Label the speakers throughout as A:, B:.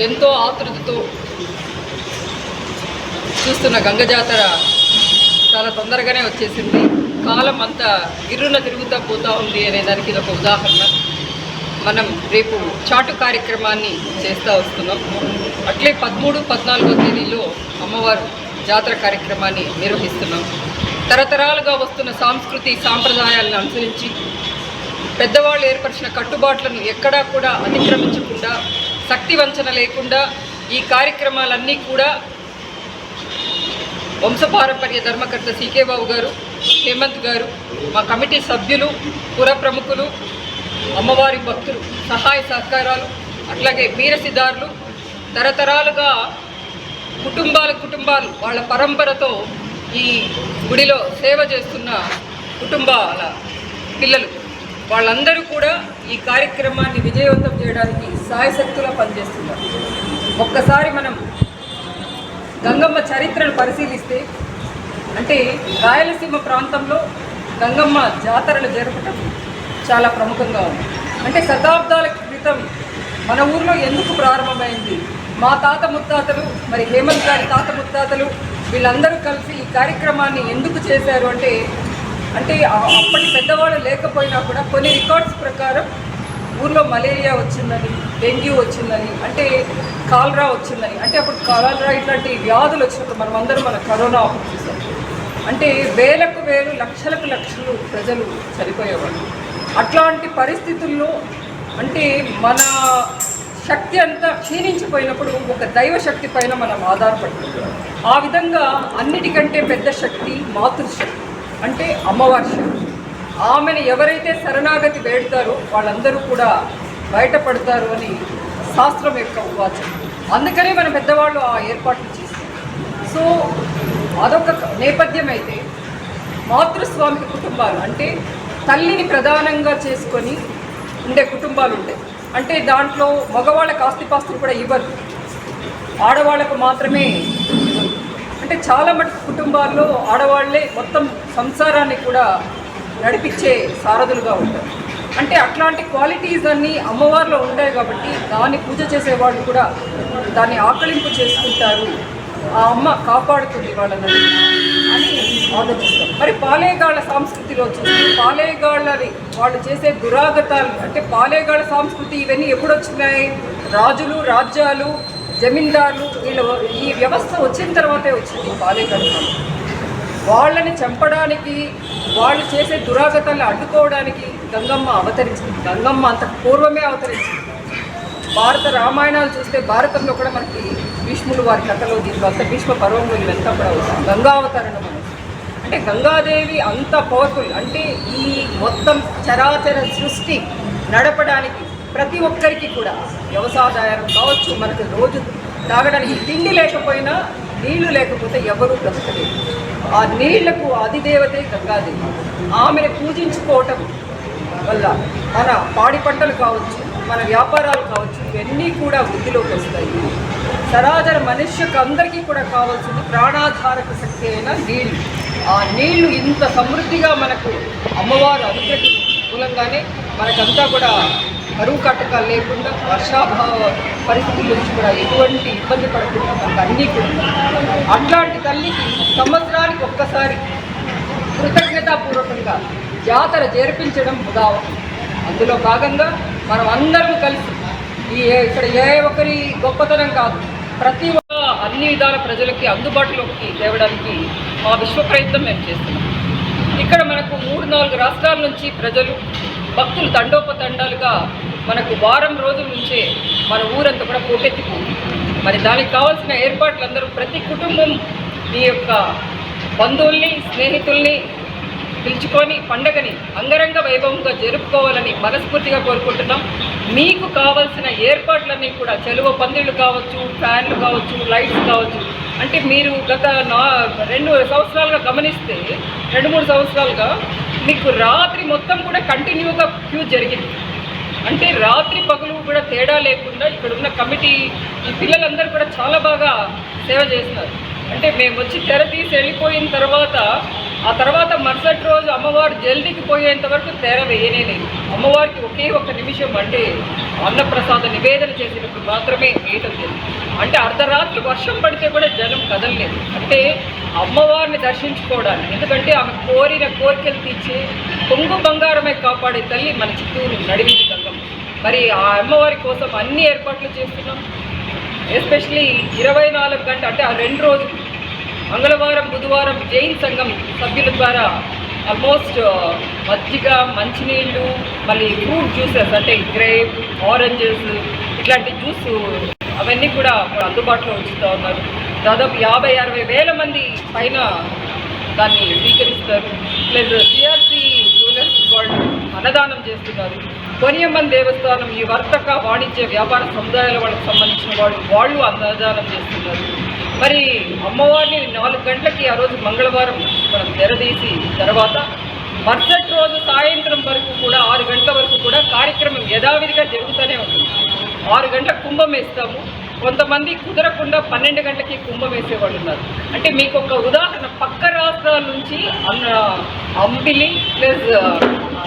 A: ఎంతో ఆతృతతో చూస్తున్న గంగ జాతర చాలా తొందరగానే వచ్చేసింది. కాలం అంతా గిర్రున తిరుగుతూ పోతూ ఉంది అనే దానికి ఇది ఒక ఉదాహరణ. మనం రేపు చాటు కార్యక్రమాన్ని చేస్తూ వస్తున్నాం. అట్లే పదమూడు పద్నాలుగో తేదీలో అమ్మవారు జాతర కార్యక్రమాన్ని నిర్వహిస్తున్నాం. తరతరాలుగా వస్తున్న సాంస్కృతి సాంప్రదాయాలను అనుసరించి పెద్దవాళ్ళు ఏర్పరిచిన కట్టుబాట్లను ఎక్కడా కూడా అతిక్రమించకుండా శక్తి వంచన లేకుండా ఈ కార్యక్రమాలన్నీ కూడా వంశపారంపర్య ధర్మకర్త సీకే బాబు గారు హేమంత్ గారు మా కమిటీ సభ్యులు పుర ప్రముఖులు అమ్మవారి భక్తులు సహాయ సహకారాలు అట్లాగే వీరసిదారులు తరతరాలుగా కుటుంబాల కుటుంబాలు వాళ్ళ పరంపరతో ఈ గుడిలో సేవ చేస్తున్న కుటుంబాల పిల్లలు. వాళ్ళందరూ కూడా ఈ కార్యక్రమాన్ని విజయవంతం చేయడానికి సాయశక్తులా పనిచేస్తున్నారు. ఒక్కసారి మనం గంగమ్మ చరిత్రను పరిశీలిస్తే అంటే రాయలసీమ ప్రాంతంలో గంగమ్మ జాతరలు జరపటం చాలా ప్రముఖంగా ఉంది. అంటే శతాబ్దాల క్రితం మన ఊర్లో ఎందుకు ప్రారంభమైంది? మా తాత ముత్తాతలు మరి హేమంత్ గారి తాత ముత్తాతలు వీళ్ళందరూ కలిసి ఈ కార్యక్రమాన్ని ఎందుకు చేశారు అంటే అంటే అప్పటి పెద్దవాళ్ళు లేకపోయినా కూడా కొన్ని రికార్డ్స్ ప్రకారం ఊర్లో మలేరియా వచ్చిందని డెంగ్యూ వచ్చిందని అంటే కాలరా వచ్చిందని అంటే అప్పుడు కాలరా ఇట్లాంటి వ్యాధులు వచ్చినప్పుడు మనం అందరం మన కరోనా అప్పుడు చూసాం. అంటే వేలకు వేలు లక్షలకు లక్షలు ప్రజలు చనిపోయేవాళ్ళు. అట్లాంటి పరిస్థితుల్లో అంటే మన శక్తి అంతా క్షీణించిపోయినప్పుడు ఒక దైవ శక్తి పైన మనం ఆధారపడుతుంది ఆ విధంగా అన్నిటికంటే పెద్ద శక్తి మాతృశక్తి. అంటే అమ్మవారి శక్తి ఆమెను ఎవరైతే శరణాగతి వేడతారో వాళ్ళందరూ కూడా బయటపడతారు అని శాస్త్రం యొక్క ఉవాచం అందుకనే మన పెద్దవాళ్ళు ఆ ఏర్పాట్లు చేస్తారు సో అదొక నేపథ్యం అయితే మాతృస్వామిక కుటుంబాలు అంటే తల్లిని ప్రధానంగా చేసుకొని ఉండే కుటుంబాలు ఉంటాయి. అంటే దాంట్లో మగవాళ్ళకి ఆస్తిపాస్తులు కూడా ఇవ్వరు. ఆడవాళ్ళకు మాత్రమే ఎందుకంటే అంటే చాలా మటుకు కుటుంబాల్లో ఆడవాళ్ళే మొత్తం సంసారాన్ని కూడా నడిపించే సారథులుగా ఉంటారు. అంటే అట్లాంటి క్వాలిటీస్ అన్నీ అమ్మవారిలో ఉంటాయి కాబట్టి దాన్ని పూజ చేసేవాళ్ళు కూడా దాన్ని ఆకలింపు చేసుకుంటారు. ఆ అమ్మ కాపాడుతుంది వాళ్ళని అని ఆలోచిస్తాం మరి పాలేగాళ్ళ సంస్కృతిలో చూస్తే పాలేగాళ్ళని వాళ్ళు చేసే దురాగతాలు అంటే పాలేగాళ్ళ సంస్కృతి ఇవన్నీ ఎప్పుడు వచ్చినాయి రాజులు రాజ్యాలు జమీందారులు వీళ్ళ ఈ వ్యవస్థ వచ్చిన తర్వాతే వచ్చింది పాలేగాళ్ళ వాళ్ళని చంపడానికి వాళ్ళు చేసే దురాగతాలను అడ్డుకోవడానికి గంగమ్మ అవతరించింది. గంగమ్మ అంత పూర్వమే అవతరించింది. భారత రామాయణాలు చూస్తే భారతంలో కూడా మనకి భీష్ములు వారి కథలో దీంట్లో అంత భీష్మ పర్వంలో ఇవంతా కూడా గంగా గంగావతరణం అంటే గంగాదేవి అంత పవర్ఫుల్ అంటే ఈ మొత్తం చరాచర సృష్టి నడపడానికి ప్రతి ఒక్కరికి కూడా వ్యవసాయదారం కావచ్చు మనకు రోజు తాగడానికి తిండి లేకపోయినా నీళ్ళు లేకపోతే ఎవరూ బ్రతకలేదు ఆ నీళ్ళకు అధిదేవతే గంగాదేవి. ఆమెను పూజించుకోవటం వల్ల మన పాడి పంటలు కావచ్చు మన వ్యాపారాలు కావచ్చు ఇవన్నీ కూడా వృద్ధిలోకి వస్తాయి. సరాజర మనుష్యకు అందరికీ కూడా కావాల్సింది ప్రాణాధారక శక్తి అయిన నీళ్ళు. ఆ నీళ్ళు ఇంత సమృద్ధిగా మనకు అమ్మవారు అనుగ్రహం మూలంగానే మనకంతా కూడా కరువు కట్టకాలు లేకుండా వర్షాభావ పరిస్థితుల నుంచి కూడా ఎటువంటి ఇబ్బంది పడకుండా మనకు అన్నీ కూడా అట్లాంటి తల్లికి సంవత్సరానికి ఒక్కసారి కృతజ్ఞతాపూర్వకంగా జాతర జరిపించడం ఉదాహరణ అందులో భాగంగా మనం అందరం కలిసి ఈ ఇక్కడ ఏ ఒక్కరి గొప్పతనం కాదు ప్రతి ఒక్క అన్ని విధాల ప్రజలకి అందుబాటులోకి తేవడానికి మా విశ్వ ప్రయత్నం మేము చేస్తున్నాం. ఇక్కడ మనకు మూడు నాలుగు రాష్ట్రాల నుంచి ప్రజలు భక్తులు తండోపతండాలుగా మనకు వారం రోజుల నుంచే మన ఊరంతా కూడా పోటెత్తిపోయింది మరి దానికి కావాల్సిన ఏర్పాట్లు అందరూ ప్రతి కుటుంబం మీ యొక్క బంధువుల్ని స్నేహితుల్ని పిలుచుకొని పండగని అంగరంగ వైభవంగా జరుపుకోవాలని మనస్ఫూర్తిగా కోరుకుంటున్నాం. మీకు కావాల్సిన ఏర్పాట్లన్నీ కూడా చెలువ పందిళ్ళు కావచ్చు ఫ్యాన్లు కావచ్చు లైట్స్ కావచ్చు. అంటే మీరు గత నా రెండు సంవత్సరాలుగా గమనిస్తే రెండు మూడు సంవత్సరాలుగా మీకు రాత్రి మొత్తం కూడా కంటిన్యూగా క్యూ జరిగింది. అంటే రాత్రి పగలు కూడా తేడా లేకుండా ఇక్కడ ఉన్న కమిటీ ఈ పిల్లలందరూ కూడా చాలా బాగా సేవ చేస్తున్నారు. అంటే మేము వచ్చి తెర తీసి వెళ్ళిపోయిన తర్వాత ఆ తర్వాత మరుసటి రోజు అమ్మవారు జల్దీకి పోయేంత వరకు తెర వేయనే లేదు. అమ్మవారికి ఒకే ఒక్క నిమిషం అంటే అన్నప్రసాద నివేదన చేసినప్పుడు మాత్రమే వేయటం జరిగింది అంటే అర్ధరాత్రి వర్షం పడితే కూడా జనం కదలలేదు. అంటే అమ్మవారిని దర్శించుకోవడానికి. ఎందుకంటే ఆమె కోరిన కోరికలు తీర్చి కొంగు బంగారమే కాపాడే తల్లి మన చిత్తూరు నడివీధి గంగమ్మ. మరి ఆ అమ్మవారి కోసం అన్ని ఏర్పాట్లు చేస్తున్నాం. ఎస్పెషలీ ఇరవై నాలుగు గంటలు అంటే ఆ రెండు రోజులు మంగళవారం బుధవారం జైన్ సంఘం సభ్యుల ద్వారా ఆల్మోస్ట్ uh, మజ్జిగ మంచినీళ్ళు మళ్ళీ ఫ్రూట్ జ్యూసెస్ అంటే గ్రేప్ ఆరెంజెస్ ఇట్లాంటి జ్యూస్ అవన్నీ కూడా అందుబాటులో ఉంచుతూ ఉన్నారు. దాదాపు యాభై అరవై వేల మంది పైన దాన్ని స్వీకరిస్తారు. ప్లస్ సిఆర్సీ జ్యువెలర్స్ వాళ్ళు అన్నదానం చేస్తున్నారు. కొనియమ్మన్ దేవస్థానం ఈ వర్తక వాణిజ్య వ్యాపార సముదాయాల వాళ్ళకి సంబంధించిన వాళ్ళు వాళ్ళు అన్నదానం చేస్తున్నారు. మరి అమ్మవారిని నాలుగు గంటలకి ఆ రోజు మంగళవారం మనం తెరదీసి తర్వాత మరుసటి రోజు సాయంత్రం వరకు కూడా ఆరు గంటల వరకు కూడా కార్యక్రమం యథావిధిగా జరుగుతూనే ఉంటుంది. ఆరు గంటలకు కుంభం వేస్తాము. కొంతమంది కుదరకుండా పన్నెండు గంటలకి కుంభం వేసేవాళ్ళు ఉన్నారు. అంటే మీకు ఒక ఉదాహరణ పక్క రాష్ట్రాల నుంచి అన్న అంబిలి ప్లస్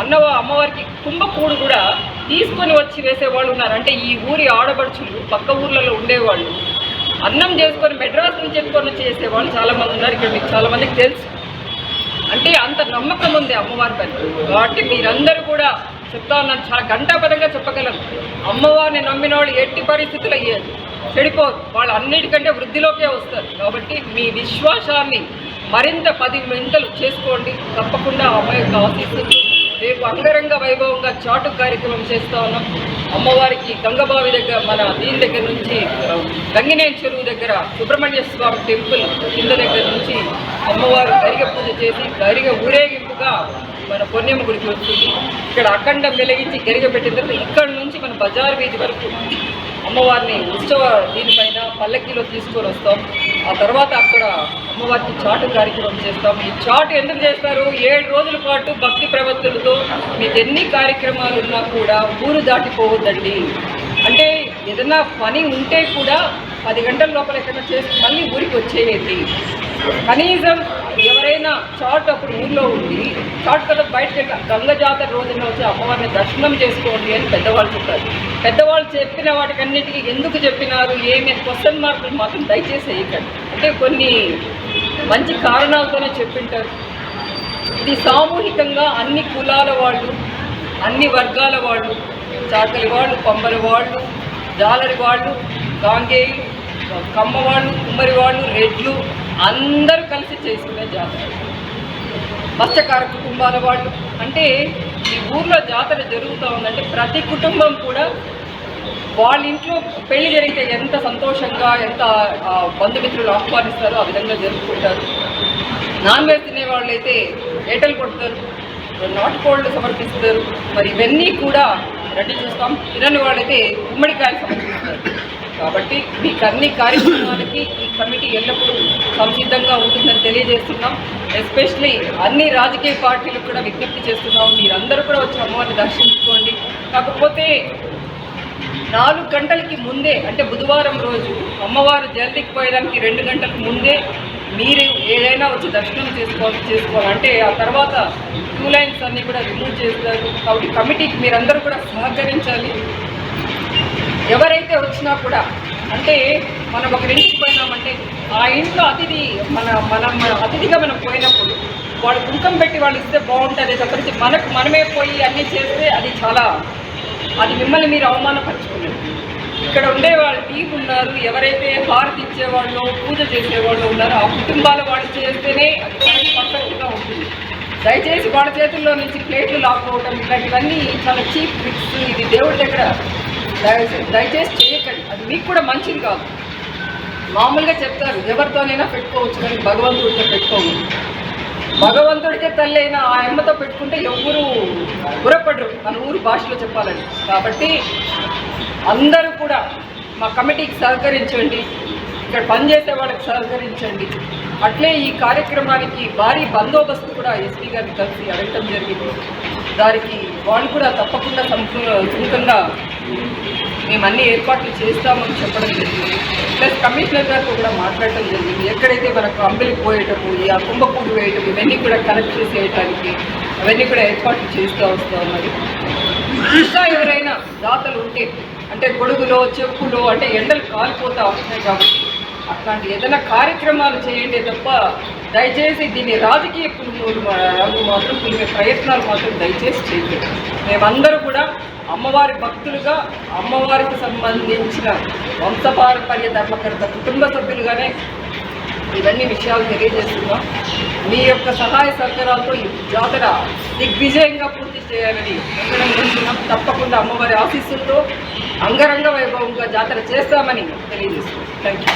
A: అన్న అమ్మవారికి కుంభకూడు కూడా తీసుకొని వచ్చి వేసేవాళ్ళు ఉన్నారు. అంటే ఈ ఊరి ఆడబడుచులు పక్క ఊర్లలో ఉండేవాళ్ళు. అన్నం చేసుకొని మెడ్రాస్ నుంచి ఎత్తుకొని వచ్చి చేసేవాళ్ళు చాలామంది ఉన్నారు. ఇక్కడ మీకు చాలామందికి తెలుసు. అంటే అంత నమ్మకం ఉంది అమ్మవారి పైన. కాబట్టి మీరందరూ కూడా చెప్తా ఉన్నాను చాలా గంటాపరంగా చెప్పగలను అమ్మవారిని నమ్మిన వాళ్ళు ఎట్టి పరిస్థితులు అయ్యేది చెడిపోరు. వాళ్ళు అన్నిటికంటే వృద్ధిలోకే వస్తారు. కాబట్టి మీ విశ్వాసాన్ని మరింత పది మింతలు చేసుకోండి. తప్పకుండా అమ్మాయి యొక్క రేపు అంగరంగ వైభవంగా చాటు కార్యక్రమం చేస్తా ఉన్నాం. అమ్మవారికి గంగబావి దగ్గర మన దీని దగ్గర నుంచి గంగినేని చెరువు దగ్గర సుబ్రహ్మణ్య స్వామి టెంపుల్ కింద దగ్గర నుంచి అమ్మవారు గరిగ పూజ చేసి గరిగ ఊరేగింపుగా మన పొన్నెమ్మ గుడికి వస్తుంది. ఇక్కడ అఖండం వెలిగించి గరిగ పెట్టిన తర్వాత ఇక్కడ నుంచి మన బజార్ వీధి వరకు అమ్మవారిని ఉత్సవ దీనిపైన పల్లకీలో తీసుకొని వస్తాం. ఆ తర్వాత అక్కడ అమ్మవారికి చాటు కార్యక్రమం చేస్తాం. ఈ చాటు ఎందుకు చేస్తారు? ఏడు రోజుల పాటు భక్తి ప్రవర్తులతో మీకు ఎన్ని కార్యక్రమాలు ఉన్నా కూడా ఊరు దాటిపోవద్దండి. అంటే ఏదైనా పని ఉంటే కూడా పది గంటల లోపల ఎక్కడైనా చేసి మళ్ళీ ఊరికి వచ్చేయండి. కనీసం ఎవరైనా చాట్ అప్పుడు ఊళ్ళో ఉండి చాట్ కదా బయటకు గంగ జాతర రోజున వచ్చి అమ్మవారిని దర్శనం చేసుకోండి అని పెద్దవాళ్ళు చెప్పారు. పెద్దవాళ్ళు చెప్పిన వాటికన్నిటికీ ఎందుకు చెప్పినారు? ఏమి క్వశ్చన్ మార్కులు మాత్రం దయచేసి వేయకండి. అంటే కొన్ని మంచి కారణాలతోనే చెప్పింటారు. ఇది సామూహికంగా అన్ని కులాల వాళ్ళు అన్ని వర్గాల వాళ్ళు చాకలి వాళ్ళు కొమ్మరి వాళ్ళు జాలరి వాళ్ళు గాంగేయులు కమ్మ వాళ్ళు కుమ్మరి వాళ్ళు రెడ్లు అందరూ కలిసి చేసుకునే జాతర. మత్స్యకార కుటుంబాల వాళ్ళు. అంటే ఈ ఊర్లో జాతర జరుగుతూ ఉందంటే ప్రతి కుటుంబం కూడా వాళ్ళ ఇంట్లో పెళ్ళి జరిగితే ఎంత సంతోషంగా ఎంత బంధుమిత్రులు ఆహ్వానిస్తారో ఆ విధంగా జరుపుకుంటారు. నాన్ వెజ్ తినేవాళ్ళు అయితే ఏటలు కొడతారు నాటుకోళ్ళు సమర్పిస్తారు. మరి ఇవన్నీ కూడా రెడీ చూస్తాం. తినని వాళ్ళైతే గుమ్మడికాయలు సమర్పిస్తారు. కాబట్టి మీకు అన్ని కార్యక్రమాలకి ఈ కమిటీ ఎల్లప్పుడూ సంసిద్ధంగా ఉంటుందని తెలియజేస్తున్నాం. ఎస్పెషలీ అన్ని రాజకీయ పార్టీలకు కూడా విజ్ఞప్తి చేస్తున్నాం. మీరందరూ కూడా వచ్చి అమ్మవారిని దర్శించుకోండి. కాకపోతే నాలుగు గంటలకి ముందే అంటే బుధవారం రోజు అమ్మవారు జల్దికి పోయడానికి రెండు గంటలకు ముందే మీరు ఏదైనా వచ్చి దర్శనం చేసుకోవాలి చేసుకోవాలి. అంటే ఆ తర్వాత టూ లైన్స్ అన్నీ కూడా రిమూవ్ చేస్తారు. కాబట్టి కమిటీకి మీరందరూ కూడా సహకరించాలి. ఎవరైతే వచ్చినా కూడా అంటే మనం ఒక ఇంటికి పోయినామంటే ఆ ఇంట్లో అతిథి మన మనం అతిథిగా మనం పోయినప్పుడు వాళ్ళు కుంకం పెట్టి వాళ్ళు ఇస్తే బాగుంటుంది తప్పించి మనకు మనమే పోయి అన్నీ చేస్తే అది చాలా అది మిమ్మల్ని మీరు అవమానపరచుకున్నారు ఇక్కడ ఉండే వాళ్ళు టీమ్ ఉన్నారు ఎవరైతే హారతి ఇచ్చేవాళ్ళు పూజ చేసేవాళ్ళు ఉన్నారో ఆ కుటుంబాల వాళ్ళు చేస్తేనే అది పర్ఫెక్ట్గా ఉంటుంది. దయచేసి వాళ్ళ చేతుల్లో నుంచి ప్లేట్లు లాక్కోవటం ఇలాంటివన్నీ చాలా చీప్ ట్రిక్స్ ఇది దేవుడి దగ్గర దయచేసి చేయకండి. అది మీకు కూడా మంచిది కాదు. మామూలుగా చెప్తారు ఎవరితోనైనా పెట్టుకోవచ్చు కానీ భగవంతుడితో పెట్టుకోవచ్చు భగవంతుడికే తల్లి అయిన ఆ అమ్మతో పెట్టుకుంటే ఎవరు గురపడరు మన ఊరు భాషలో చెప్పాలని కాబట్టి అందరూ కూడా మా కమిటీకి సహకరించండి. ఇక్కడ పనిచేసే వాళ్ళకి సహకరించండి. అట్లే ఈ కార్యక్రమానికి భారీ బందోబస్తు కూడా ఎస్పీ గారిని కలిసి అడగటం జరిగింది. దానికి వాళ్ళు కూడా తప్పకుండా సంపూ సుముఖంగా మేము అన్ని ఏర్పాట్లు చేస్తామని చెప్పడం జరిగింది. ప్లస్ కమిషనర్ గారితో కూడా మాట్లాడటం జరిగింది. ఎక్కడైతే మనకు అంబిలి పోయేటము ఆ కుంభకూడు వేయటం ఇవన్నీ కూడా కలెక్ట్ చేసేయటానికి అవన్నీ కూడా ఏర్పాట్లు చేస్తూ వస్తూ ఉన్నది ఇంకా ఎవరైనా దాతలు ఉంటే అంటే గొడుగులో చెప్పులో అంటే ఎండలు కాలిపోతూ వస్తున్నాయి కాబట్టి అట్లాంటి ఏదైనా కార్యక్రమాలు చేయండి తప్ప దయచేసి దీన్ని రాజకీయ పులుములు మాత్రం పులిమే ప్రయత్నాలు మాత్రం దయచేసి చేయండి. మేమందరూ కూడా అమ్మవారి భక్తులుగా అమ్మవారికి సంబంధించిన వంశపారంపర్య ధర్మకర్త కుటుంబ సభ్యులుగానే ఇవన్నీ విషయాలు తెలియజేస్తున్నాం. మీ యొక్క సహాయ సహకారాలతో ఈ జాతర దిగ్విజయంగా పూర్తి చేయాలని కోరుతున్నాం. తప్పకుండా అమ్మవారి ఆఫీసులతో అంగరంగ వైభవంగా జాతర చేస్తామని తెలియజేస్తున్నాం. Thank you